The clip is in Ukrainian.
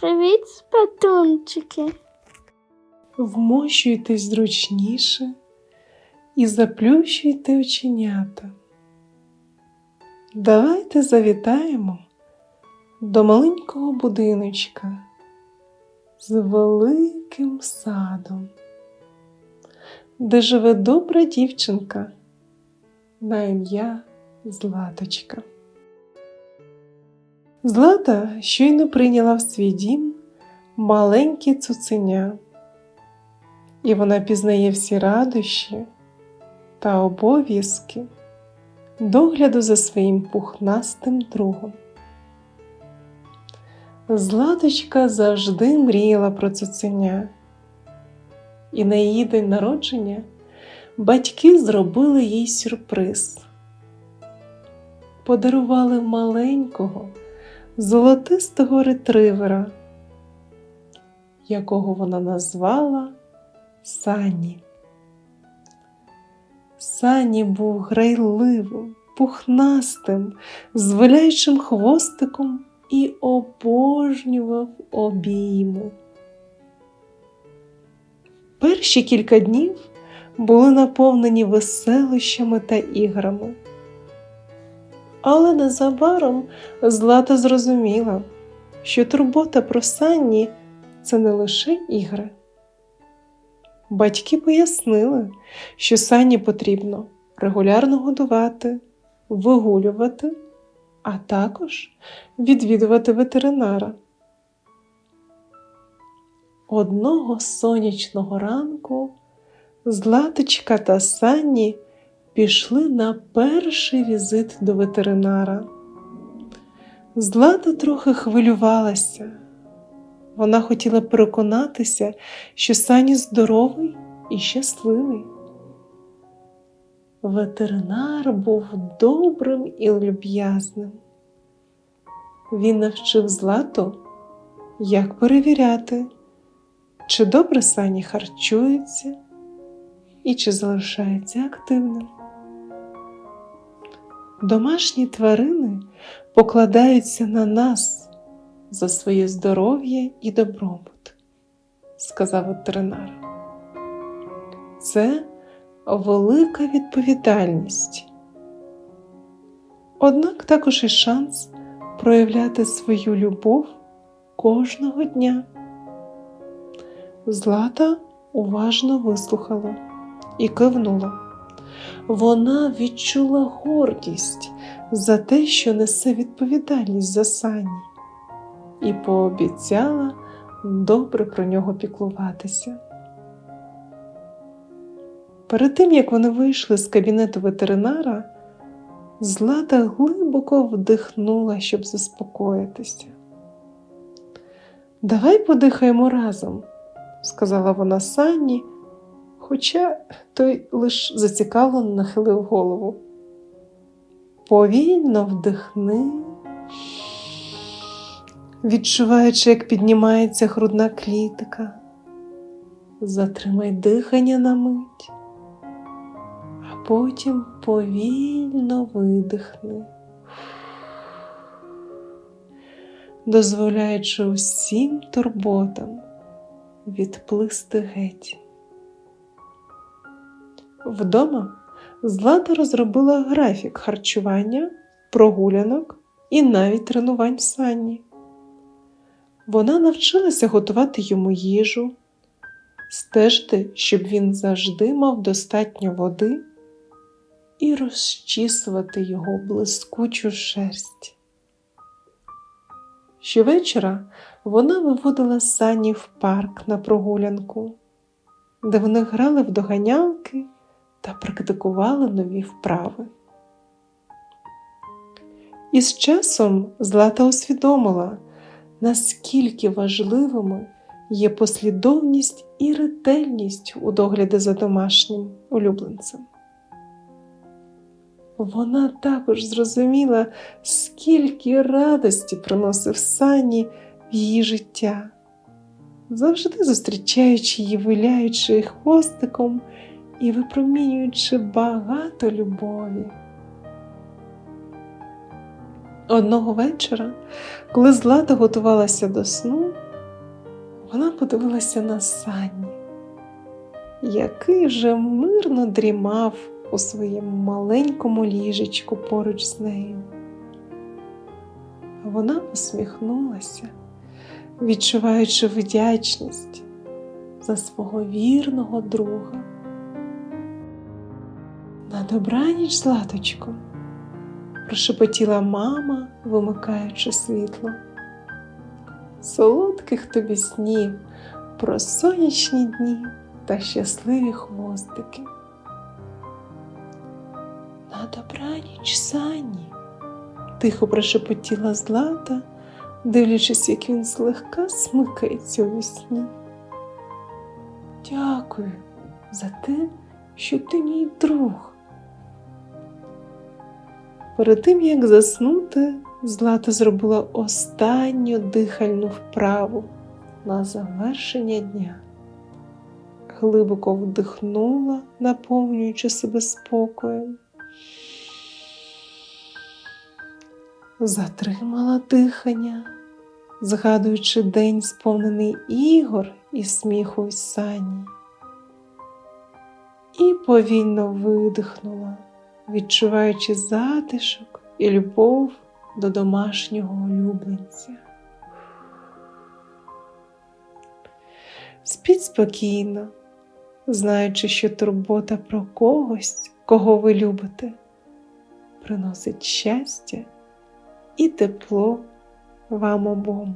Привіт, спатунчики. Вмощуйтесь зручніше і заплющуйте оченята. Давайте завітаємо до маленького будиночка з великим садом, де живе добра дівчинка на ім'я Златочка. Злата щойно прийняла в свій дім маленьке цуценя, і вона пізнає всі радощі та обов'язки догляду за своїм пухнастим другом. Златочка завжди мріяла про цуценя, і на її день народження батьки зробили їй сюрприз. Подарували маленького золотистого ретривера, якого вона назвала Сані. Сані був грайливим, пухнастим, з виляючим хвостиком і обожнював обійми. Перші кілька днів були наповнені веселощами та іграми. Але незабаром Злата зрозуміла, що турбота про Санні це не лише ігри. Батьки пояснили, що Санні потрібно регулярно годувати, вигулювати, а також відвідувати ветеринара. Одного сонячного ранку Златочка та Санні пішли на перший візит до ветеринара. Злата трохи хвилювалася. Вона хотіла переконатися, що Сані здоровий і щасливий. Ветеринар був добрим і люб'язним. Він навчив Злату, як перевіряти, чи добре Сані харчується і чи залишається активним. Домашні тварини покладаються на нас за своє здоров'я і добробут, сказав ветеринар. Це велика відповідальність. Однак також і шанс проявляти свою любов кожного дня. Злата уважно вислухала і кивнула. Вона відчула гордість за те, що несе відповідальність за Сані, і пообіцяла добре про нього піклуватися. Перед тим, як вони вийшли з кабінету ветеринара, Злата глибоко вдихнула, щоб заспокоїтися. Давай подихаємо разом, сказала вона Санні, хоча той лиш зацікавлено нахилив голову. Повільно вдихни, відчуваючи, як піднімається грудна клітка. Затримай дихання на мить, а потім повільно видихни, дозволяючи усім турботам відплисти геть. Вдома Злата розробила графік харчування, прогулянок і навіть тренувань в сані. Вона навчилася готувати йому їжу, стежити, щоб він завжди мав достатньо води і розчісувати його блискучу шерсть. Щовечора вона виводила сані в парк на прогулянку, де вони грали в доганялки та практикували нові вправи. І з часом Злата усвідомила, наскільки важливими є послідовність і ретельність у догляді за домашнім улюбленцем. Вона також зрозуміла, скільки радості приносив Сані в її життя, завжди зустрічаючи її, виляючи хвостиком і випромінюючи багато любові. Одного вечора, коли Злата готувалася до сну, Вона подивилася на сані, який вже мирно дрімав у своєму маленькому ліжечку поруч з нею. Вона посміхнулася, відчуваючи вдячність за свого вірного друга. На добраніч, Златочко, прошепотіла мама, вимикаючи світло. Солодких тобі снів про сонячні дні та щасливі хвостики. На добраніч, Сані, тихо прошепотіла Злата, дивлячись, як він злегка смикається у вісні. Дякую за те, що ти мій друг. Перед тим, як заснути, Злата зробила останню дихальну вправу на завершення дня. Глибоко вдихнула, наповнюючи себе спокоєм. Затримала дихання, згадуючи день, сповнений ігор і сміху із сані. І повільно видихнула, відчуваючи затишок і любов до домашнього улюбленця. Спіть спокійно, знаючи, що турбота про когось, кого ви любите, приносить щастя і тепло вам обом.